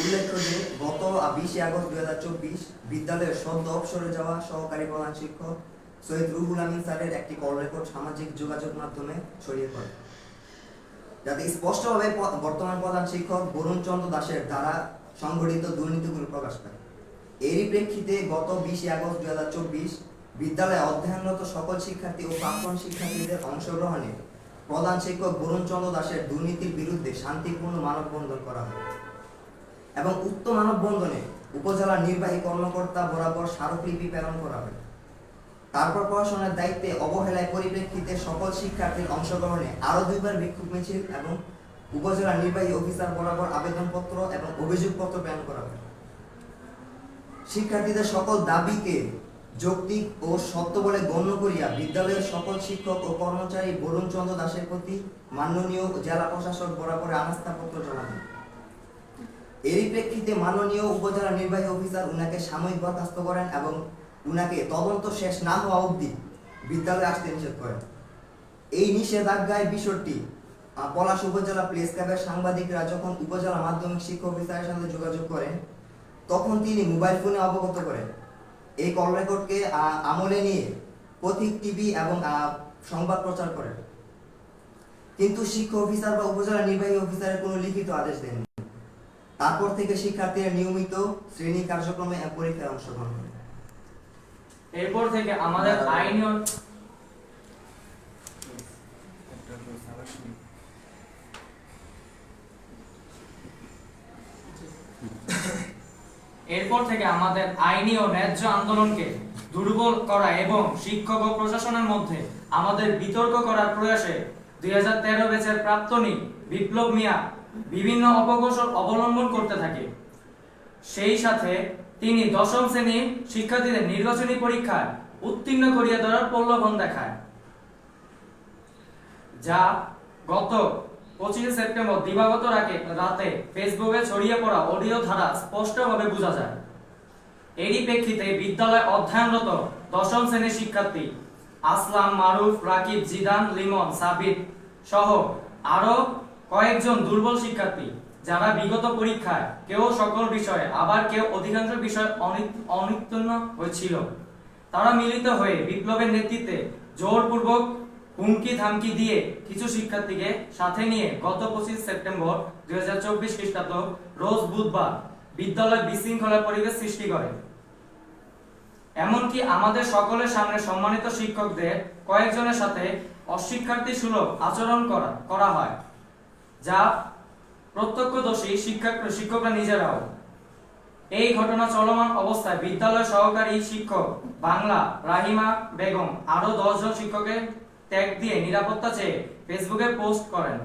উল্লেখ্য যে, গত বিশে আগস্ট দুই হাজার চব্বিশ বিদ্যালয়ের সদ্য অবসরে যাওয়া সহকারী প্রধান শিক্ষক সৈয়দ রুহুল আমিন স্যারের একটি কল রেকর্ড সামাজিক যোগাযোগ মাধ্যমে ছড়িয়ে পড়ে। যাতে স্পষ্টভাবে বর্তমান প্রধান শিক্ষক বরুণ চন্দ্র দাসের দ্বারা সংঘটিত দুর্নীতিগুলো প্রকাশ পায়। এরই প্রেক্ষিতে গত বিশে আগস্ট দুই হাজার চব্বিশ বিদ্যালয়ে অধ্যয়নরত সকল শিক্ষার্থী ও প্রাক্তন শিক্ষার্থীদের অংশগ্রহণে প্রধান শিক্ষক বরুণ চন্দ্র দাসের দুর্নীতির বিরুদ্ধে শান্তিপূর্ণ মানববন্ধন করা হয়। এবং উক্ত মানববন্ধনে উপজেলা নির্বাহী কর্মকর্তা বরাবর স্মারকলিপি প্রেরণ করা হয় তারপর প্রশাসনের দায়িত্বে অবহেলায় পরিপ্রেক্ষিতে সকল শিক্ষার্থীর অংশগ্রহণে আরও দুইবার বিক্ষোভ মিছিল এবং উপজেলা নির্বাহী অফিসার বরাবর আবেদনপত্র এবং অভিযোগপত্র প্রেরণ করা হয় শিক্ষার্থীদের সকল দাবিকে যৌক্তিক ও সত্য বলে গণ্য করিয়া বিদ্যালয়ের সকল শিক্ষক ও কর্মচারী বরুণ চন্দ্র দাসের প্রতি মাননীয় জেলা প্রশাসক বরাবর আনাস্থাপত্র জমা দেন এরই প্রেক্ষিতে মাননীয় উপজেলা নির্বাহী অফিসার উনাকে সাময়িক বরখাস্ত করেন এবং উনাকে তদন্ত শেষ না হওয়া অবধি বিদ্যালয়ে আসতে নিষেধ করেন। এই নিষেধাজ্ঞায় বিষয়টি পলাশ উপজেলা প্রেস ক্লাবের সাংবাদিকরা যখন উপজেলা মাধ্যমিক শিক্ষা অফিসারের সাথে যোগাযোগ করেন, তখন তিনি মোবাইল ফোনে অবগত করেন। এই কল রেকর্ডকে আমলে নিয়ে পথিক টিভি এবং সংবাদ প্রচার করেন। কিন্তু শিক্ষা অফিসার বা উপজেলা নির্বাহী অফিসারের কোনো লিখিত আদেশ দেননি। তারপর থেকে শিক্ষার্থীরা নিয়মিত শ্রেণি কার্যক্রমে পরীক্ষায় অংশগ্রহণ করে। এরপর থেকে আমাদের আইনি এরপর থেকে আমাদের আইনি ও ন্যায্য আন্দোলনকে দুর্বল করা এবং শিক্ষক ও প্রশাসনের মধ্যে আমাদের বিতর্ক করার প্রয়াসে দুই হাজার তেরো ব্যাচের প্রাক্তনী বিপ্লব মিয়া বিভিন্ন অপকৌশল অবলম্বন করতে থাকে। সেই সাথে তিনি দশম শ্রেণির শিক্ষার্থীদের নির্বাচনী পরীক্ষায় উত্তীর্ণ করিয়া ধরার প্রলোভন দেখায়, যা গত পঁচিশে সেপ্টেম্বর দিবাগত রাতে রাতে ফেসবুকে ছড়িয়ে পড়া অডিও ধারা স্পষ্টভাবে বোঝা যায়। এরই প্রেক্ষিতে বিদ্যালয়ে অধ্যয়নরত দশম শ্রেণির শিক্ষার্থী আসলাম মারুফ, রাকিব, জিদান, লিমন সাবির সহ আরও কয়েকজন দুর্বল শিক্ষার্থী, যারা বিগত পরীক্ষায় কেউ সকল বিষয়ে, আবার কেউ অধিকাংশ বিষয় অনি- অনুত্তীর্ণ হয়েছিল। তারা মিলিত হয়ে বিপ্লবের নেতৃত্বে জোরপূর্বক হুমকি ধামকি দিয়ে কিছু শিক্ষার্থীকে সাথে নিয়ে গত পঁচিশ সেপ্টেম্বর দুই হাজার চব্বিশ খ্রিস্টাব্দ রোজ বুধবার বিদ্যালয় বিশৃঙ্খলা পরিবেশ সৃষ্টি করে। এমনকি আমাদের সকলের সামনে সম্মানিত শিক্ষকদের কয়েকজনের সাথে অশিক্ষার্থী সুলভ আচরণ করা করা হয়। যা প্রত্যক্ষদর্শী শিক্ষক শিক্ষকরা নিজেরাও এই ঘটনা চলমান অবস্থায় বিদ্যালয় সহকারী শিক্ষক বাংলা রাহিমা বেগম আরও দশজন শিক্ষকের ট্যাগ দিয়ে নিরাপত্তা চেয়ে ফেসবুকে পোস্ট করেন।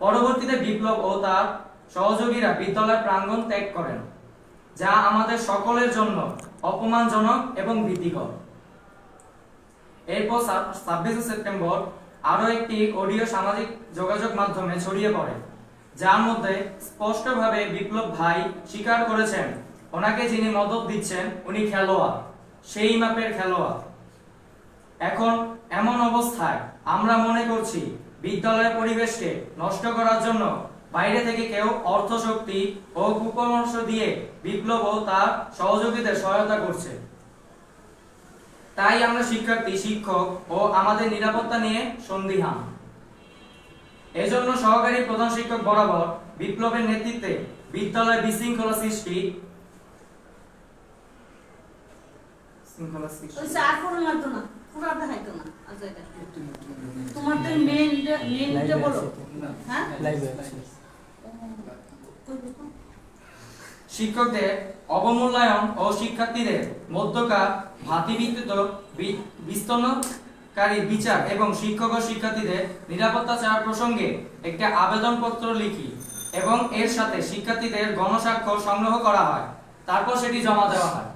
পরবর্তীতে বিপ্লব ও তার সহযোগীরা বিদ্যালয় প্রাঙ্গণ ত্যাগ করেন, যা আমাদের সকলের জন্য অপমানজনক এবং ভীতিকর। এরপর ছাব্বিশে সেপ্টেম্বর আরও একটি অডিও সামাজিক যোগাযোগ মাধ্যমে ছড়িয়ে পড়ে, যার মধ্যে স্পষ্টভাবে বিপ্লব ভাই স্বীকার করেছেন, ওনাকে যিনি মদত দিচ্ছেন উনি খেলোয়াড়, সেই মাপের খেলোয়াড়। এখন এমন অবস্থায় আমরা মনে করছি বিদ্যালয়ের পরিবেশকে নষ্ট করার জন্য বাইরে থেকে কেউ অর্থশক্তি ও কুপরামর্শ দিয়ে বিপ্লব ও তার সহযোগীদের সহায়তা করছে। তাই আমরা শিক্ষার্থী শিক্ষক ও আমাদের নিরাপত্তা নিয়ে সন্দিহান এজন্য সহকারী প্রধান শিক্ষক বরাবর বিপ্লবের নেতৃত্বে বিদ্যালয় বিশৃঙ্খলা সৃষ্টি আচ্ছা তোমার তো মেনটা বলো হ্যাঁ শিক্ষকদের অবমূল্যায়ন ও শিক্ষার্থীদের মধ্যকার ভাতিভিত্তিত বিস্তনকারী বিচার এবং শিক্ষক ও শিক্ষার্থীদের নিরাপত্তা চাওয়ার প্রসঙ্গে একটি আবেদনপত্র লিখি এবং এর সাথে শিক্ষার্থীদের গণস্বাক্ষর সংগ্রহ করা হয়। তারপর সেটি জমা দেওয়া হয়।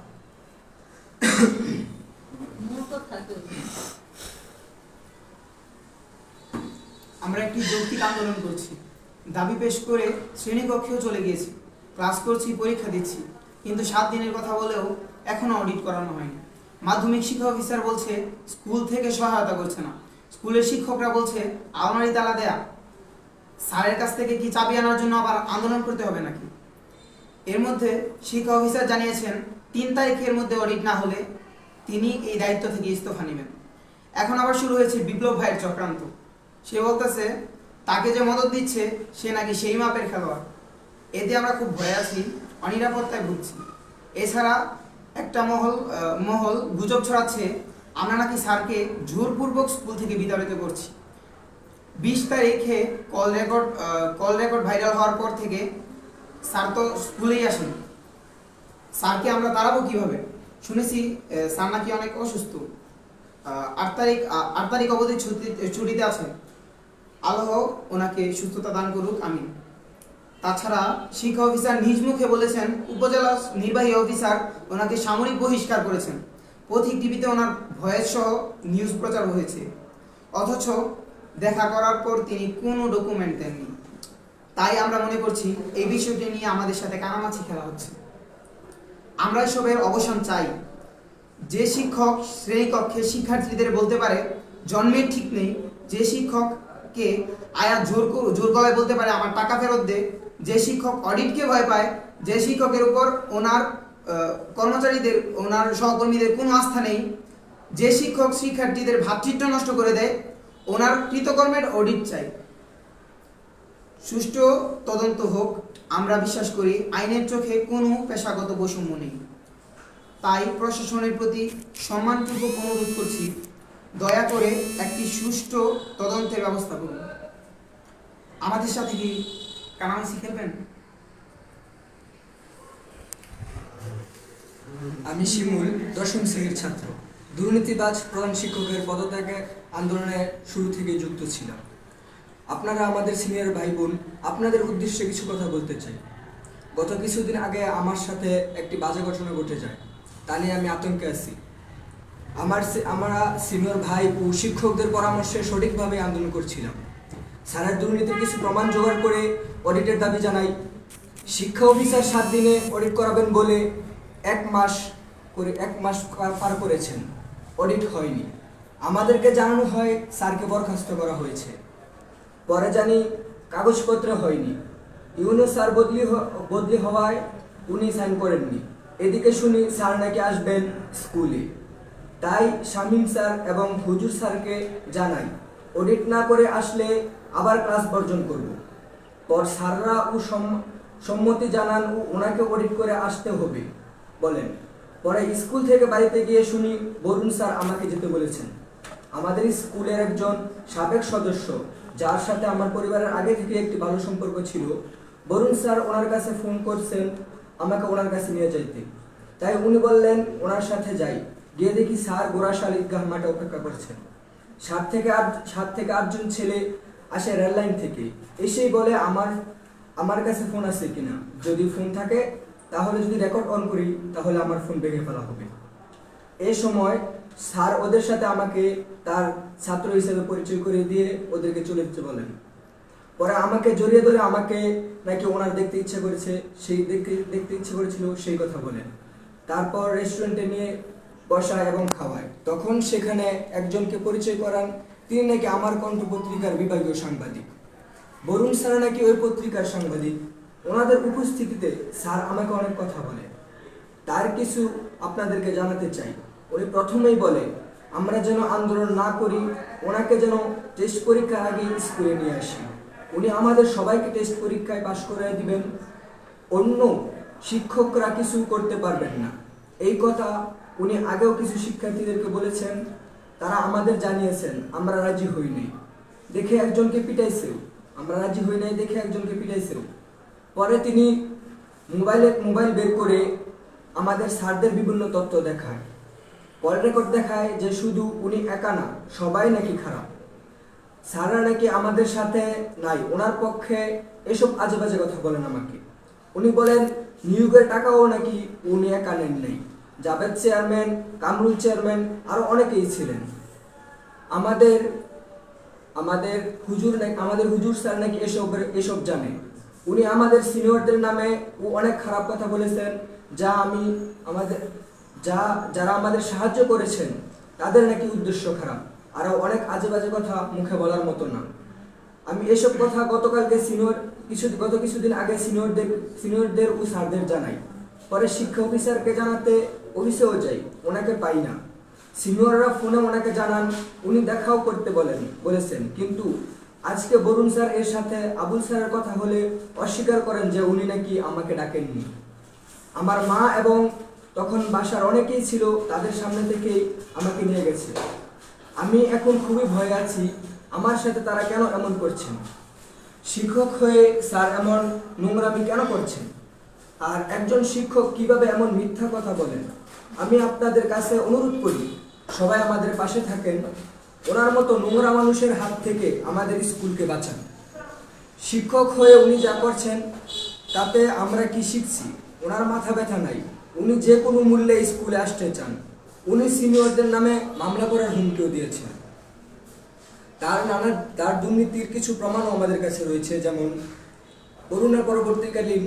আমরা একটি যৌক্তিক আন্দোলন করছি। দাবি পেশ করে শ্রেণীকক্ষেও চলে গিয়েছি। ক্লাস করছি পরীক্ষা দিচ্ছি। কিন্তু সাত দিনের কথা বলেও এখনও অডিট করানো হয়নি। মাধ্যমিক শিক্ষা অফিসার বলছে, স্কুল থেকে সহায়তা করছে না। স্কুলের শিক্ষকরা বলছে, আলমারি তালা দেয়া। স্যারের কাছ থেকে কি চাবি আনার জন্য আবার আন্দোলন করতে হবে নাকি? এর মধ্যে শিক্ষা অফিসার জানিয়েছেন, তিন তারিখের মধ্যে অডিট না হলে তিনি এই দায়িত্ব থেকে ইস্তফা নেবেন। এখন আবার শুরু হয়েছে বিপ্লব ভাইয়ের চক্রান্ত। সে বলতেছে, তাকে যে মদত দিচ্ছে, সে নাকি সেই মাপের খেলোয়াড়। এতে আমরা খুব ভয়ে আছি। অনিরাপত্তায় ভুগছি। এছাড়া একটা মহল মহল গুজব ছড়াচ্ছে। আমরা নাকি স্যারকে জোরপূর্বক স্কুল থেকে বিতাড়িত করছি। বিশ তারিখে call record call record viral হওয়ার পর থেকে স্যার তো স্কুলেই আসেন। স্যারকে আমরা তাড়াবো কীভাবে? শুনেছি স্যার নাকি অনেক অসুস্থ। আট তারিখ আট তারিখ অবধি ছুটি, ছুটিতে আছেন। আল্লাহ ওনাকে সুস্থতা দান করুক আমি তাছাড়া শিক্ষা অফিসার নিজ মুখে বলেছেন, উপজেলা নির্বাহী অফিসার ওনাকে সামরিক বহিষ্কার করেছেন। পথিক টিভিতে ওনার ভয়েস সহ নিউজ প্রচার হয়েছে। অথচ দেখা করার পর তিনি কোনো ডকুমেন্ট দেননি। তাই আমরা মনে করছি এই বিষয়টি নিয়ে আমাদের সাথে কানামাছি খেলা হচ্ছে। আমরা এসবের অবসান চাই। যে শিক্ষক শ্রেণীকক্ষে শিক্ষার্থীদের বলতে পারে, জন্মের ঠিক নেই, যে শিক্ষককে আয়া জোর জোর গলায় বলতে পারে, আমার টাকা ফেরত দে। যে শিক্ষক অডিটকে ভয় পায়, যে শিক্ষকের উপর ওনার কর্মচারীদের, ওনার সহকর্মীদের কোনো আস্থা নেই, যে শিক্ষক শিক্ষার্থীদের ভাতৃত্ব নষ্ট করে দেয়, ওনার কৃতকর্মের অডিট চাই। সুষ্ঠু তদন্ত হোক, আমরা বিশ্বাস করি, আইনের চোখে কোনো পেশাগত বৈষম্য নেই। তাই প্রশাসনের প্রতি সম্মানপূর্বক অনুরোধ করছি, দয়া করে একটি সুষ্ঠু তদন্তের ব্যবস্থা করুন। আমাদের সাথে কি কানামাসি খেলবেন? আমি শিমুল, দশম শ্রেণির ছাত্র। দুর্নীতিবাজ প্রধান শিক্ষকের পদত্যাগে আন্দোলনে শুরু থেকে যুক্ত ছিলাম। আপনারা আমাদের সিনিয়র ভাই বোন, আপনাদের উদ্দেশ্যে কিছু কথা বলতে চাই। গত কিছুদিন আগে আমার সাথে একটি বাজে ঘটনা ঘটে যায়। তা নিয়ে আমি আতঙ্কে আছি। আমার আমরা সিনিয়র ভাই ও শিক্ষকদের পরামর্শে সঠিকভাবে আন্দোলন করছিলাম। স্যারের দুর্নীতির কিছু প্রমাণ জোগাড় করে অডিটের দাবি জানাই। শিক্ষা অফিসার সাত দিনে অডিট করাবেন বলে এক মাস করে এক মাস পার- করেছেন। অডিট হয়নি। আমাদেরকে জানানো হয় স্যারকে বরখাস্ত করা হয়েছে। পরে জানি কাগজপত্র হয়নি। ইউনো স্যার বদলি বদলি হওয়ায় উনি সাইন করেননি। এদিকে শুনি স্যার নাকি আসবেন স্কুলে। তাই শামীম স্যার এবং হুজুর স্যারকে জানাই। অডিট না করে আসলে আবার ক্লাস বর্জন করব। পর স্যাররা ও সম- সম্মতি জানান ও ওনাকে অডিট করে আসতে হবে, বলেন। পরে স্কুল থেকে বাড়িতে গিয়ে শুনি, বরুণ স্যার আমাকে যেতে বলেছেন। আমাদের স্কুলের একজন সাবেক সদস্য, যার সাথে আমার পরিবারের আগে থেকে একটি ভালো সম্পর্ক ছিল। বরুণ স্যার ওনার কাছে ফোন করছেন, আমাকে ওনার কাছে নিয়ে যাইতে। তাই উনি বললেন, ওনার সাথে যাই। গিয়ে দেখি স্যার গোড়াশাল ঈদগাহ মাঠে অপেক্ষা করছেন। সাত থেকে আট, সাত থেকে আটজন ছেলে আসে রেললাইন থেকে। এসেই বলে, আমার আমার কাছে ফোন আছে কিনা? যদি ফোন থাকে, তাহলে যদি রেকর্ড অন করি, তাহলে আমার ফোন ভেঙে ফেলা হবে। এই সময় স্যার ওদের সাথে আমাকে তার ছাত্র হিসেবে পরিচয় করে দিয়ে ওদেরকে চলে যেতে বলেন। পরে আমাকে জড়িয়ে ধরে আমাকে নাকি ওনার দেখতে ইচ্ছে করেছে, সেই দেখতে দেখতে ইচ্ছে করেছিল, সেই কথা বলেন তারপর রেস্টুরেন্টে নিয়ে বসা এবং খাওয়ায়। তখন সেখানে একজনকে পরিচয় করান তিনি নাকি আমার কণ্ঠ পত্রিকার বিভাগীয় সাংবাদিক। বরুণ স্যার নাকি ওই পত্রিকার সাংবাদিক। ওনাদের উপস্থিতিতে স্যার আমাকে অনেক কথা বলে তার কিছু আপনাদেরকে জানাতে চাই। উনি প্রথমেই বলে আমরা যেন আন্দোলন না করি, ওনাকে যেন টেস্ট পরীক্ষার আগে স্কুলে নিয়ে আসি। উনি আমাদের সবাইকে টেস্ট পরীক্ষায় পাশ করে দিবেন। অন্য শিক্ষকরা কিছু করতে পারবেন না। এই কথা উনি আগেও কিছু শিক্ষার্থীদেরকে বলেছেন। তারা আমাদের জানিয়েছেন, আমরা রাজি হই নাই। দেখে একজনকে পিটাইছেও। আমরা রাজি হই নাই দেখে একজনকে পিটাইছেও। পরে তিনি মোবাইলে, মোবাইল বের করে আমাদের স্যারদের বিভিন্ন তথ্য দেখায়। কল রেকর্ড দেখায় যে শুধু উনি একা না, সবাই নাকি খারাপ। স্যাররা নাকি আমাদের সাথে নাই, ওনার পক্ষে এসব আজে বাজে কথা বলেন আমাকে। উনি বলেন, নিয়োগের টাকাও নাকি উনি একা নেন নাই। জাভেদ চেয়ারম্যান, কামরুল চেয়ারম্যান আরও অনেকেই ছিলেন। আমাদের আমাদের হুজুর আমাদের হুজুর স্যার নাকি এসব এসব জানে। উনি আমাদের সিনিয়রদের নামে ও অনেক খারাপ কথা বলেছেন, যা আমি আমাদের, যা, যারা আমাদের সাহায্য করেছেন, তাদের নাকি উদ্দেশ্য খারাপ। আরও অনেক আজে বাজে কথা মুখে বলার মতো না। আমি এসব কথা গতকালকে সিনিয়র, কিছু, গত কিছুদিন আগে সিনিয়রদের সিনিয়রদের ও স্যারদের জানাই। পরে শিক্ষা অফিসারকে জানাতে অফিসেও যাই, ওনাকে পাই না। সিনিয়ররা ফোনে ওনাকে জানান, উনি দেখাও করতে বলেন, বলেছেন। কিন্তু আজকে বরুণ স্যার এর সাথে আবুল স্যারের কথা হলে অস্বীকার করেন যে উনি নাকি আমাকে ডাকেননি। আমার মা এবং তখন বাসার অনেকেই ছিল, তাদের সামনে থেকেই আমাকে নিয়ে গেছে। আমি এখন খুবই ভয়ে আছি, আমার সাথে তারা কেন এমন করছেন? শিক্ষক হয়ে স্যার এমন নোংরামি কেন করছেন? আর একজন শিক্ষক কীভাবে এমন মিথ্যা কথা বলেন? আমি আপনাদের কাছে অনুরোধ করি, সবাই আমাদের পাশে থাকেন। ওনার মতো নোংরা মানুষের হাত থেকে আমাদের স্কুলকে বাঁচান। শিক্ষক হয়ে উনি যা করছেন, তাতে আমরা কি শিখছি? ওনার মাথা ব্যথা নাই। উনি যে কোনো মূল্যে স্কুলে আসতে চান। উনি সিনিয়রদের নামে মামলা করার হুমকিও দিয়েছেন। তার নানা, তার দুর্নীতির কিছু প্রমাণও আমাদের কাছে রয়েছে, যেমন করোনা পরবর্তীকালীন